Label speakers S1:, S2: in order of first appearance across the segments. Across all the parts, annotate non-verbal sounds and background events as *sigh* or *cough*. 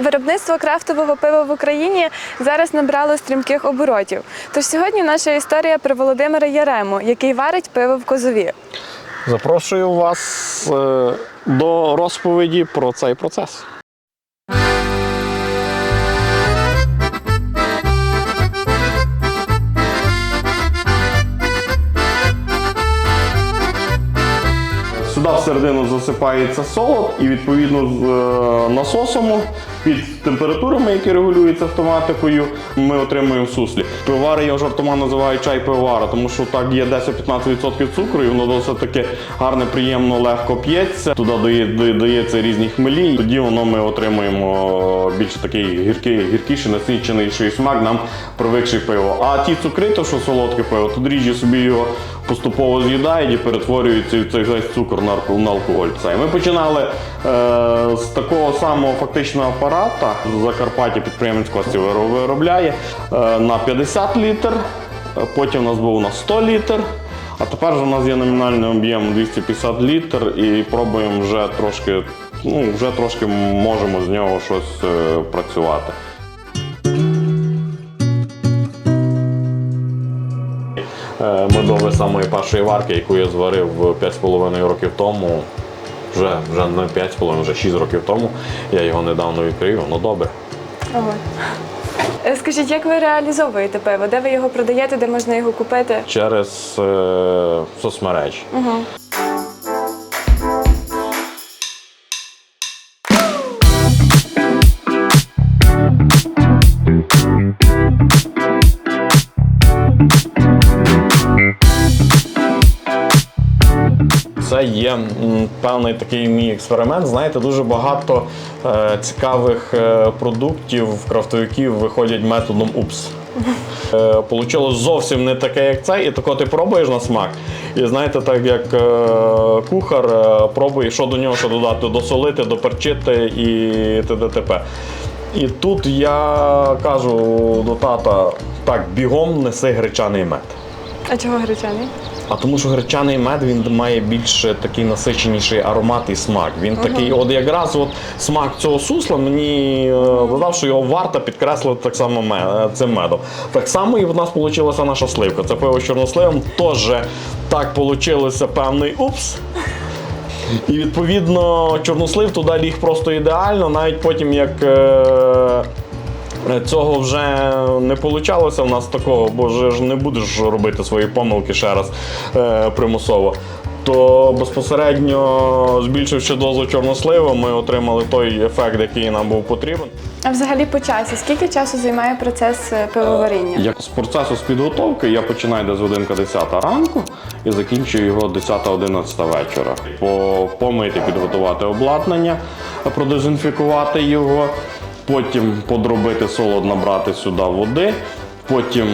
S1: Виробництво крафтового пива в Україні зараз набрало стрімких оборотів. Тож сьогодні наша історія про Володимира Ярему, який варить пиво в козові.
S2: Запрошую вас е, до розповіді про цей процес. Всередину засипається солод і відповідно з е, насосом під температурами, які регулюються автоматикою, ми отримуємо суслі. Пивари я жартома називаю чай пивара, тому що так є 10-15% цукру, і воно досить таки гарне, приємно, легко п'ється. Туди дає- дає- дається різні хмелі, і тоді воно ми отримуємо більш такий гіркий, гіркіший, насиченіший смак, нам привикший пиво. А ті цукри, то що солодке пиво, то дріжджі собі його поступово з'їдають і перетворюються цей весь цукор на на алкоголь. Це. Ми починали е, з такого самого фактичного апарата. Закарпаття підприємницькості виробляє е, на 50 літр, е, потім у нас був на 100 літр. А тепер у нас є номінальний об'єм 250 літр і пробуємо вже трошки, ну вже трошки можемо з нього щось е, працювати. Медове самої першої варки, яку я зварив 5,5 років тому. Вже, вже не 5,5, вже 6 років тому. Я його недавно відкрив, воно добре.
S1: Ого. Е, Скажіть, як ви реалізовуєте пиво? Де ви його продаєте, де можна його купити?
S2: Через е, соцмережі. Це є певний такий мій експеримент. Знаєте, дуже багато е, цікавих е, продуктів крафтовиків виходять методом упс. *laughs* Е, Получилось зовсім не таке, як це, і тако ти пробуєш на смак. І знаєте, так як кухар пробує, що до нього що додати, досолити, доперчити і т.д. т.п. І тут я кажу до тата: так, бігом неси гречаний мед.
S1: А чого гречаний?
S2: А тому що гречаний мед він має більш такий насиченіший аромат і смак. Він такий, от якраз от смак цього сусла мені е, додав, що його варто підкреслити так само ме- цим медом. Так само і в нас вийшла наша сливка. Це пиво з чорносливом. Теж так вийшло певний упс. І відповідно чорнослив туди ліг просто ідеально, навіть потім як. Е- Цього вже не вийшло в нас такого, бо вже ж не будеш робити свої помилки ще раз е, примусово. То безпосередньо збільшивши дозу чорнослива, ми отримали той ефект, який нам був потрібен.
S1: А взагалі по часі, скільки часу займає процес е, пивоваріння?
S2: Як з процесу з підготовки я починаю десь годинка 10 ранку і закінчую його 10-11 вечора. По- Помити, підготувати обладнання, продезінфікувати його, потім подробити солод, набрати сюди води. Потім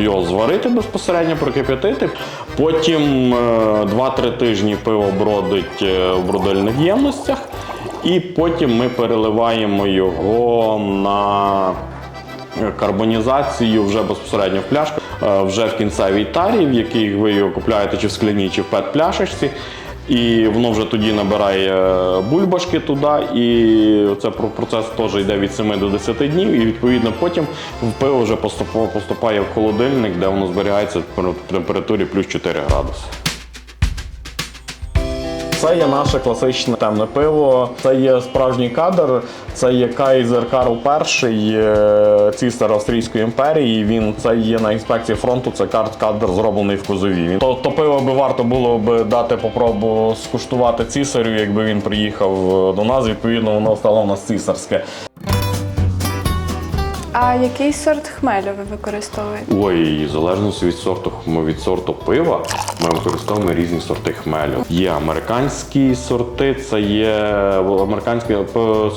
S2: його зварити безпосередньо, прокип'ятити. Потім е, 2-3 тижні пиво бродить е, в бродильних ємностях. І потім ми переливаємо його на карбонізацію вже безпосередньо в пляшку, е, вже в кінцевій тарі, в якій ви його купляєте чи в скляній, чи в пет-пляшечці. І воно вже тоді набирає е, бульбашки туди, і це про- процес теж йде від 7 до 10 днів, і відповідно потім в пиво вже поступово поступає в холодильник, де воно зберігається при температурі плюс 4 градуси. Це є наше класичне темне пиво. Це є справжній кадр. Це є Кайзер Карл І, е, цісар Австрійської імперії. Він це є на інспекції фронту. Це карт кадр зроблений в козові. То, то пиво би варто було би дати попробу скуштувати цісарю, якби він приїхав е, до нас. Відповідно, воно стало у нас цісарське.
S1: А який сорт хмелю ви використовуєте?
S2: Ой, в залежності від сорту від сорту пива, ми використовуємо різні сорти хмелю. Є американські сорти, це є американські е,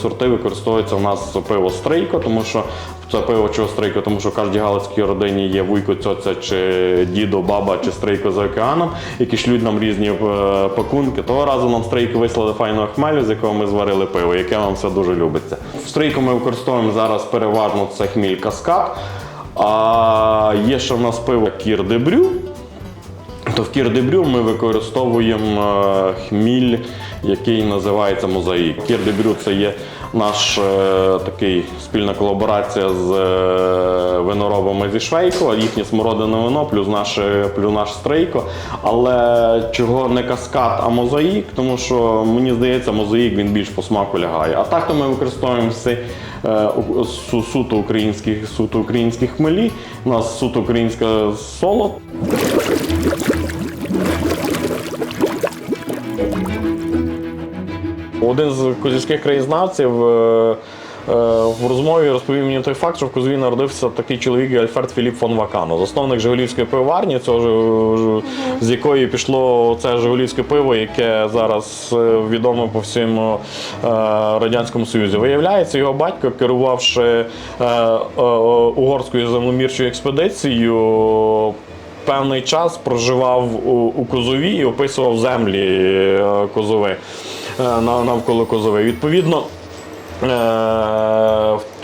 S2: сорти використовуються у нас пиво стрийко, тому що це пиво чого стрийко, тому що в кожній галицькій родині є вуйко, цьоця, чи дідо, баба, чи стрийко за океаном, які шлють нам різні е, пакунки. Того разу нам стрийко вислали файного хмелю, з якого ми зварили пиво, яке нам все дуже любиться. В стрийку ми використовуємо зараз переважно це хміль каскад. А є ще в нас пиво Кір де Брю. То в Кір де Брю ми використовуємо е, хміль, який називається мозаїк. Кір де Брю це є наш е, такий спільна колаборація з е, виноробами зі Швейко, їхнє смородине вино, плюс наше плюс наш стрейко. Але чого не каскад, а мозаїк, тому що мені здається, мозаїк він більш по смаку лягає. А так то ми використовуємо всі е, суто українські, суто українські хмелі. У нас суто українська солод. Один з козівських краєзнавців е, е, в розмові розповів мені той факт, що в Козові народився такий чоловік Альфред Філіп фон Вакано, засновник Жигулівської пивоварні, цього з якої пішло це Жигулівське пиво, яке зараз е, відоме по всьому Радянському Союзі. Виявляється, його батько, керувавши угорською землемірчою експедицією, певний час проживав у, у Козові і описував землі Козови навколо Козови. Відповідно. е,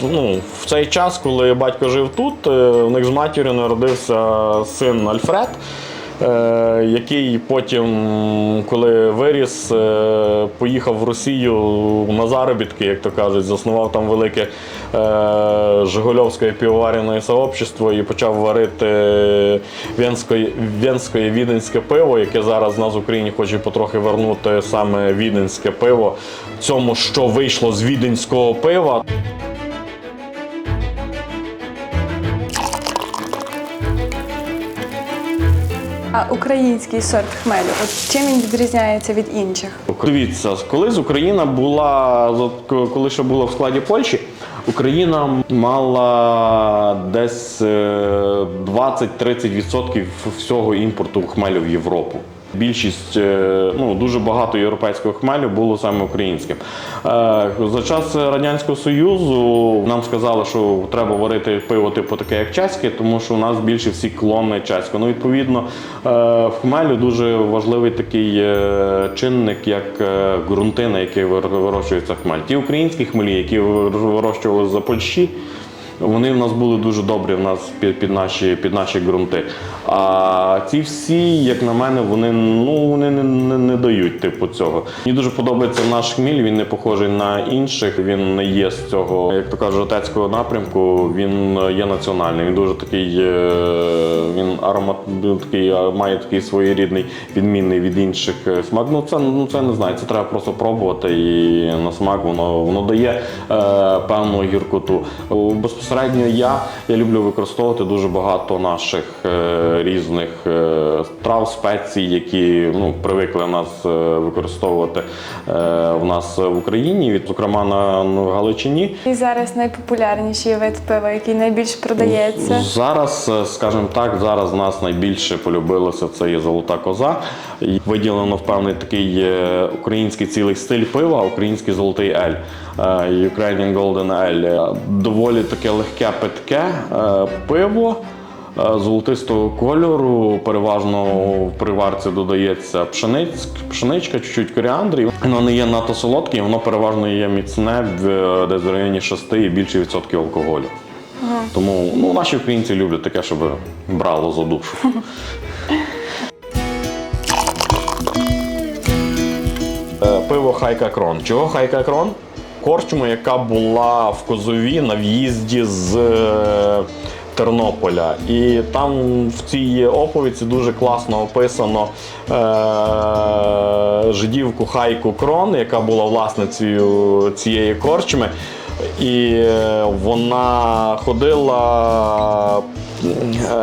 S2: Ну, в цей час, коли батько жив тут, е, у них з матір'ю народився син Альфред, е, який потім, коли виріс, е, поїхав в Росію на заробітки, як то кажуть, заснував там велике е, Жигульовське півоварне сообщество і почав варити венське, венське віденське пиво, яке зараз в нас в Україні хоче потрохи вернути саме віденське пиво. Цьому, що вийшло з віденського пива.
S1: А український сорт хмелю, от чим він відрізняється від інших?
S2: Дивіться, колись Україна була, коли ще була в складі Польщі, Україна мала десь е, 20-30% всього імпорту хмелю в Європу. Більшість, е, ну дуже багато європейського хмелю було саме українським. Е, За час Радянського Союзу нам сказали, що треба варити пиво типу таке, як чеське, тому що у нас більше всі клони чеського. Ну, відповідно, е, в хмелю дуже важливий такий чинник, як е, ґрунти, на яких вирощується хмель. Ті українські хмелі, які вир- вирощували за Польщі, вони в нас були дуже добрі в нас під, під, наші, під наші ґрунти. А ці всі, як на мене, вони, ну, вони не, не, не дають типу цього. Мені дуже подобається наш хміль, він не похожий на інших, він не є з цього, як то кажуть, отецького напрямку, він є національний. Він дуже такий, е, він аромат такий, е, має такий своєрідний, відмінний від інших е, смак. Ну це, ну, це не знаю, це треба просто пробувати і на смак воно, воно дає е, певну гіркоту. О, Безпосередньо я, я люблю використовувати дуже багато наших е, різних е, трав, спецій, які ну, привикли нас е, використовувати е, в нас в Україні, від, зокрема на, на Галичині.
S1: І зараз найпопулярніший вид пива, який найбільш продається.
S2: Зараз, е, скажімо так, зараз нас найбільше полюбилося це є золота коза. Виділено в певний такий е, український цілий стиль пива, український золотий ель. Ukrainian Golden Ale. Доволі таке легке питке е, пиво. е, Золотистого кольору, переважно в приварці додається пшениць, пшеничка, чуть-чуть коріандрів. Воно не є надто солодке, воно переважно є міцне, в- десь в районі 6 і більше відсотків алкоголю. Тому ну, наші українці люблять таке, щоб брало за душу. Е, Пиво Хайка Крон. Чого Хайка Крон? Корчма, яка була в Козові на в'їзді з е, Тернополя. І там в цій оповіді дуже класно описано е, жидівку Хайку Крон, яка була власницею цієї корчми. І е, вона ходила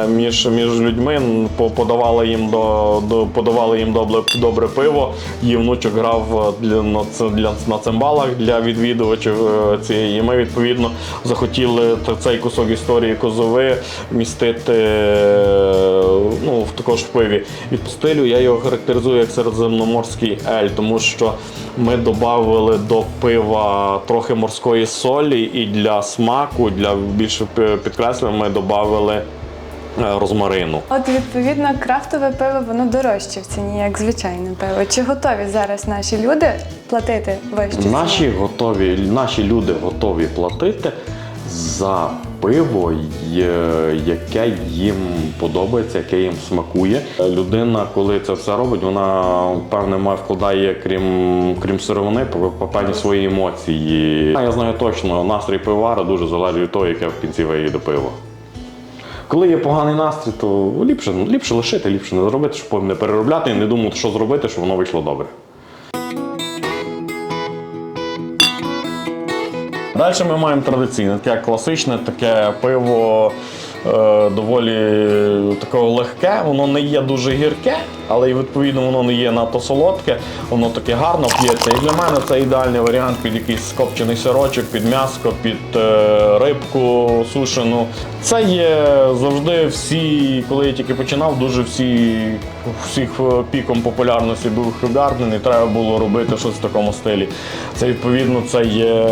S2: між, між людьми, по- подавала їм до, до подавала їм добре, добре пиво. Її внучок грав для, на, для, на цимбалах для відвідувачів е, цієї. І ми відповідно захотіли цей кусок історії козови містити е, ну, в також в пиві. Від стилю я його характеризую як середземноморський ель, тому що ми додали до пива трохи морської солі, і для смаку, для більше підкреслення, ми додали розмарину.
S1: От відповідно крафтове пиво воно дорожче в ціні, як звичайне пиво. Чи готові зараз наші люди платити вищу ціну?
S2: Наші готові, наші люди готові платити за пиво, яке їм подобається, яке їм смакує. Людина, коли це все робить, вона певне має вкладає, крім, крім сировини, певні свої емоції. Я знаю точно, настрій пивовара дуже залежить від того, яке в кінці виїде пиво. Коли є поганий настрій, то ліпше, ліпше лишити, ліпше не зробити, щоб потім не переробляти і не думати, що зробити, щоб воно вийшло добре. Далі ми маємо традиційне, таке класичне, таке пиво е, доволі такого легке, воно не є дуже гірке, але і відповідно воно не є надто солодке, воно таке гарно п'ється. І для мене це ідеальний варіант під якийсь копчений сирочок, під м'яско, під е, рибку сушену. Це є завжди всі, коли я тільки починав, дуже всі всіх е, піком популярності був Хюгарден, і треба було робити щось в такому стилі. Це відповідно це є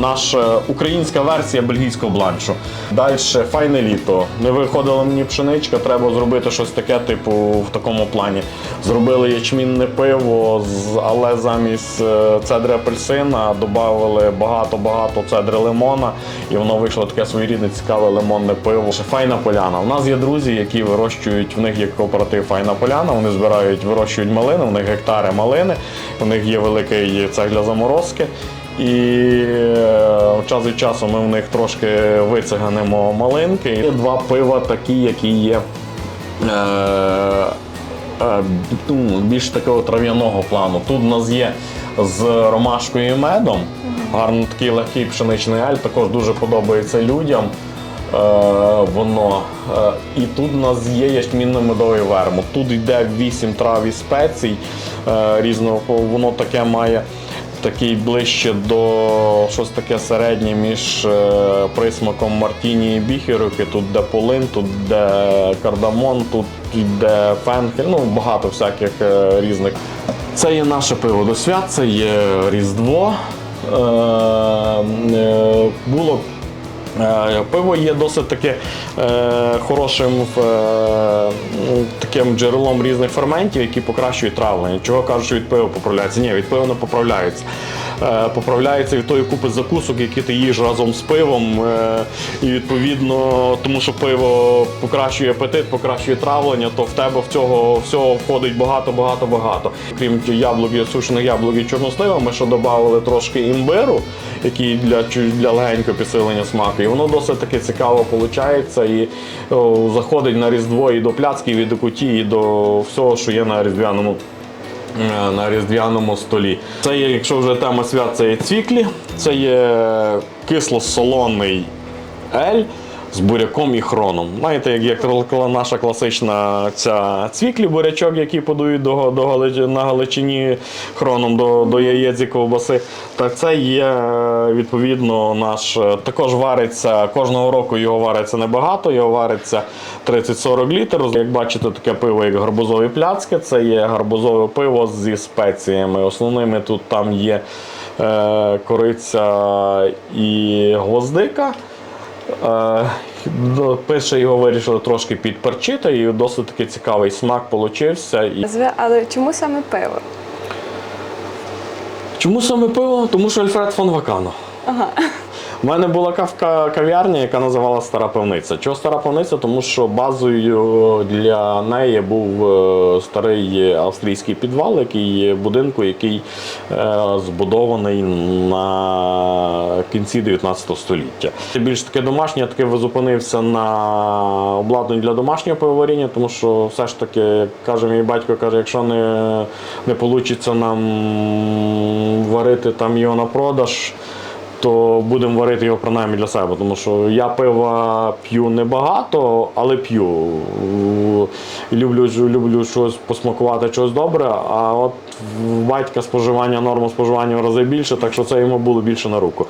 S2: наша українська версія бельгійського бланшу. Далі файне літо. Не виходила мені пшеничка, треба зробити щось таке, типу, в такому плані. Зробили ячмінне пиво, але замість е, цедри апельсина додали багато-багато цедри лимона, і воно вийшло таке своєрідне цікаве лимонне пиво. Файна поляна. У нас є друзі, які вирощують, в них є кооператив Файна поляна. Вони збирають, вирощують малини, у них гектари малини, у них є великий цех для заморозки. І е, час від часу ми в них трошки вициганимо малинки. Є два пива такі, які є. Е, е, ну, більш такого трав'яного плану. Тут у нас є з ромашкою і медом. Гарно такий легкий пшеничний аль, також дуже подобається людям. Е, воно. Е, і тут у нас є ячмінно-медовий вермут. Тут йде 8 трав і спецій е, різного. Воно таке має такий ближче до щось таке середнє між е, присмаком Мартіні і Біхерюки. Тут де полин, тут де кардамон, тут де фенхель, ну багато всяких е, різних. Це є наше пиво до свят, це є Різдво. Е, було Пиво є досить таки е, хорошим е, таким джерелом різних ферментів, які покращують травлення. Чого кажуть, що від пива поправляється? Ні, від пива не поправляється. Е, поправляється від тої купи закусок, які ти їш разом з пивом. Е, і відповідно, тому що пиво покращує апетит, покращує травлення, то в тебе в цього всього входить багато, багато, багато. Крім яблук, сушених яблук і чорнослива, ми ще додали трошки імбиру, який для, для легенького підсилення смаку. І воно досить таки цікаво виходить і о, заходить на різдво і до пляцків, і до куті, і до всього, що є на різдвяному. е, На різдвяному столі. Це є, якщо вже тема свят, це є цвіклі, це є кисло-солоний ель з буряком і хроном. Знаєте, як, як наша класична ця цвіклі бурячок, який подають до, до на Галичині хроном до, до яєць і ковбаси. Так це є відповідно наш. е, Також вариться кожного року його вариться небагато, його вариться 30-40 літрів. Як бачите, таке пиво, як гарбузові пляцки, це є гарбузове пиво зі спеціями. Основними тут там є е, кориця і гвоздика. Е, до- Пише його вирішили трошки підперчити, і досить таки цікавий смак получився.
S1: Але чому саме пиво?
S2: Чому саме пиво? Тому що Альфред фон Вакано.
S1: Ага.
S2: У мене була кавка кав'ярня, яка називалася Стара пивниця. Чого стара пивниця? Тому що базою для неї був е, старий австрійський підвал, який будинку, який е, збудований на кінці 19 століття. Більш таке домашнє, я таки зупинився на обладнанні для домашнього пивоваріння, тому що все ж таки, як каже мій батько, каже, якщо не, не вийде нам варити там його на продаж то будемо варити його принаймні для себе. Тому що я пива п'ю небагато, але п'ю. Люблю, люблю щось посмакувати, щось добре. А от батька споживання, норма споживання в рази більше, так що це йому було більше на руку.